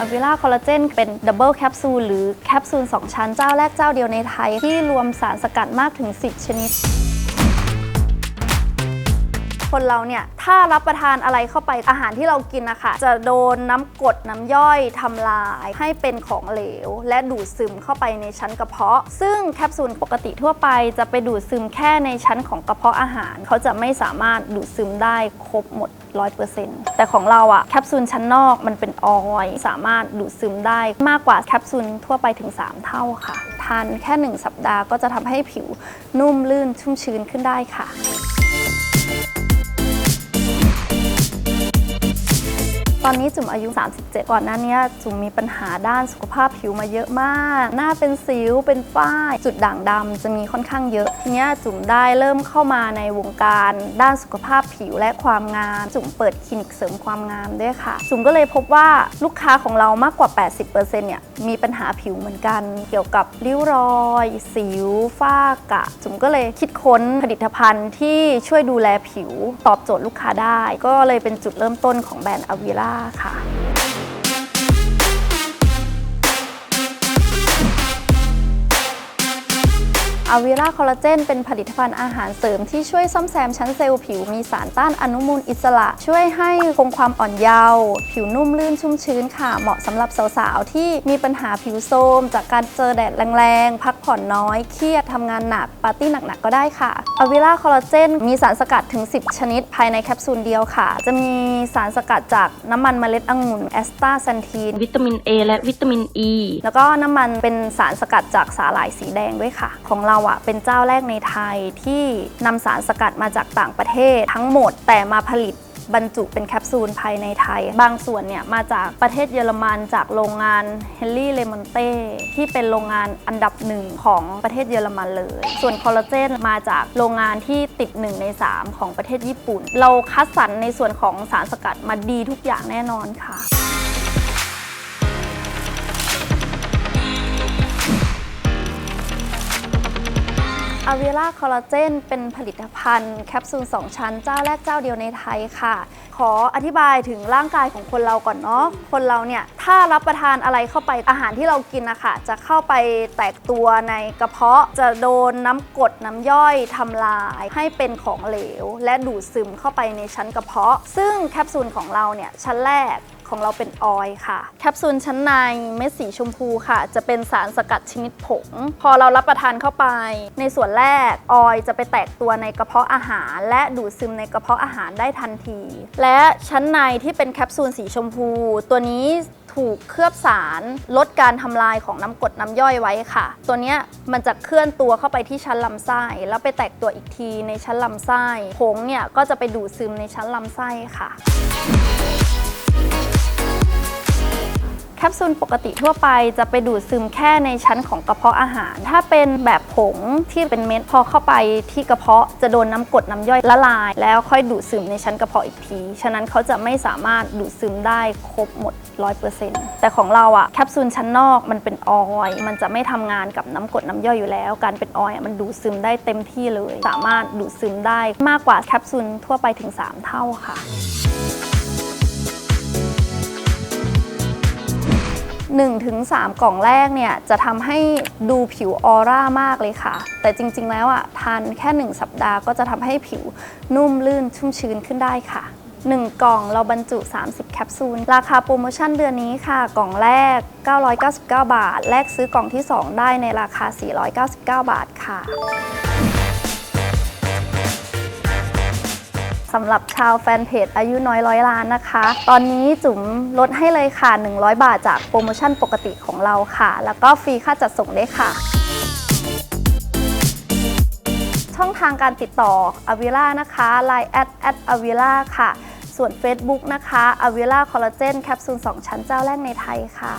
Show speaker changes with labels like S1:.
S1: อวิล่าคอลลาเจนเป็นดับเบิลแคปซูลหรือแคปซูล 2 ชั้นเจ้าแรกเจ้าเดียวในไทย ที่รวมสารสกัดมากถึง 10 ชนิด คนเราเนี่ย ถ้ารับประทานอะไรเข้าไปอาหารที่เรากินนะคะจะโดนน้ำกรดน้ำย่อยทำลายให้เป็นของเหลว และดูดซึมเข้าไปในชั้นกระเพาะ ซึ่งแคปซูลปกติทั่วไปจะไปดูดซึมแค่ในชั้นของกระเพาะอาหาร เขาจะไม่สามารถดูดซึมได้ครบหมด 100%แต่ของเราอะแคปซูลชั้นนอกมันเป็นออยสามารถดูดซึมได้มากกว่าแคปซูลทั่วไปถึง 3 เท่าค่ะ ทานแค่ 1 สัปดาห์ก็จะทำให้ผิวนุ่มลื่นชุ่มชื้นขึ้นได้ค่ะ ตอนนี้จุ๋มอายุ 37 ก่อนหน้านี้จุ๋มมีปัญหาด้านสุขภาพผิวมาเยอะมาก หน้าเป็นสิว เป็นฝ้ายจุดด่างดำจะมีค่อนข้างเยอะ ทีนี้จุ๋มได้เริ่มเข้ามาในวงการด้านสุขภาพผิวและความงาม จุ๋มเปิดคลินิกเสริมความงามด้วยค่ะ จุ๋มก็เลยพบว่าลูกค้าของเรามากกว่า 80%เนี่ยมีปัญหาผิวเหมือนกัน เกี่ยวกับริ้วรอย สิว ฝ้ากระจุ๋มก็เลยคิดค้นผลิตภัณฑ์ที่ช่วยดูแลผิวตอบโจทย์ลูกค้าได้ ก็เลยเป็นจุดเริ่มต้นของแบรนด์อวิล่าค่ะอวิราคอลลาเจนเป็นผลิตภัณฑ์อาหารเสริมที่ช่วยซ่อมแซมชั้นเซลล์ผิวมีสารต้านอนุมูลอิสระ ช่วยให้คงความอ่อนเยาว์ผิวนุ่มลื่นชุ่มชื้นค่ะ เหมาะสำหรับสาวๆ ที่มีปัญหาผิวโทรมจากการเจอแดดแรงๆ พักผ่อนน้อย เครียดทำงานหนัก ปาร์ตี้หนักๆ ก็ได้ค่ะ อวิราคอลลาเจนมีสารสกัดถึง 10 ชนิดภายในแคปซูลเดียวค่ะ จะมีสารสกัดจากน้ำมันเมล็ดองุ่นแอสตาซันทีน
S2: วิตามิน A และวิตามิน E
S1: แล้วก็น้ำมันเป็นสารสกัดจากสาหร่ายสีแดงด้วยค่ะ ของเราอะเป็นเจ้าแรกในไทยที่นำสารสกัดมาจากต่างประเทศทั้งหมดแต่มาผลิต บรรจุเป็นแคปซูลภายในไทย บางส่วนเนี่ยมาจากประเทศเยอรมันจากโรงงานเฮนรี่เลมอนเต้ที่เป็นโรงงานอันดับหนึ่งของประเทศเยอรมันเลย ส่วนคอลลาเจนมาจากโรงงานที่ติด 1 ใน 3 ของประเทศญี่ปุ่น เราคัดสรรในส่วนของสารสกัดมาดีทุกอย่างแน่นอนค่ะ อวิล่าคอลลาเจนเป็นผลิตภัณฑ์แคปซูล 2 ชั้นเจ้าแรกเจ้าเดียวในไทยค่ะ ขออธิบายถึงร่างกายของคนเราก่อนเนาะ คนเราเนี่ย ถ้ารับประทานอะไรเข้าไปอาหารที่เรากินนะคะจะเข้าไปแตกตัวในกระเพาะจะโดนน้ำกรดน้ำย่อยทำลายให้เป็นของเหลว และดูดซึมเข้าไปในชั้นกระเพาะ ซึ่งแคปซูลของเราเนี่ยชั้นแรก ของเราเป็นออยล์ค่ะ แคปซูลชั้นในเม็ดสีชมพูค่ะ จะเป็นสารสกัดชนิดผง พอเรารับประทานเข้าไป ในส่วนแรกออยล์จะไปแตกตัวในกระเพาะอาหาร และดูดซึมในกระเพาะอาหารได้ทันที และชั้นในที่เป็นแคปซูลสีชมพู ตัวนี้ถูกเคลือบสารลดการทำลายของน้ำกรดน้ำย่อยไว้ค่ะ ตัวนี้มันจะเคลื่อนตัวเข้าไปที่ชั้นลำไส้ แล้วไปแตกตัวอีกทีในชั้นลำไส้ผงเนี่ยก็จะไปดูดซึมในชั้นลำไส้ค่ะ แคปซูลปกติทั่วไปจะไปดูดซึมแค่ในชั้นของกระเพาะอาหาร ถ้าเป็นแบบผงที่เป็นเม็ดพอเข้าไปที่กระเพาะจะโดนน้ำกรดน้ำย่อยละลาย แล้วค่อยดูดซึมในชั้นกระเพาะอีกที ฉะนั้นเขาจะไม่สามารถดูดซึมได้ครบหมด 100%แต่ของเราอะแคปซูลชั้นนอกมันเป็นออยมันจะไม่ทำงานกับน้ำกรดน้ำย่อยอยู่แล้ว การเป็นออยอะมันดูดซึมได้เต็มที่เลย สามารถดูดซึมได้มากกว่าแคปซูลทั่วไปถึง 3 เท่าค่ะ 1-3 กล่องแรกเนี่ยจะทำให้ดูผิวออร่ามากเลยค่ะ แต่จริงๆแล้วอะทานแค่ 1 สัปดาห์ก็จะทำให้ผิวนุ่มลื่นชุ่มชื้นขึ้นได้ค่ะ 1 กล่องเราบรรจุ 30 แคปซูล ราคาโปรโมชั่นเดือนนี้ค่ะ กล่องแรก 999 บาท แลกซื้อกล่องที่ 2 ได้ในราคา 499 บาทค่ะ สำหรับชาวแฟนเพจอายุน้อยร้อยล้านนะคะ ตอนนี้จุ๋มลดให้เลยค่ะ 100 บาทจากโปรโมชั่นปกติของเราค่ะ แล้วก็ฟรีค่าจัดส่งด้วยค่ะ ช่องทางการติดต่อ a v i l a นะคะ Line at at a v i l a ค่ะ ส่วน Facebook นะคะ a v i l a Collagen แคปซูล2ชั้นเจ้าแรกในไทยค่ะ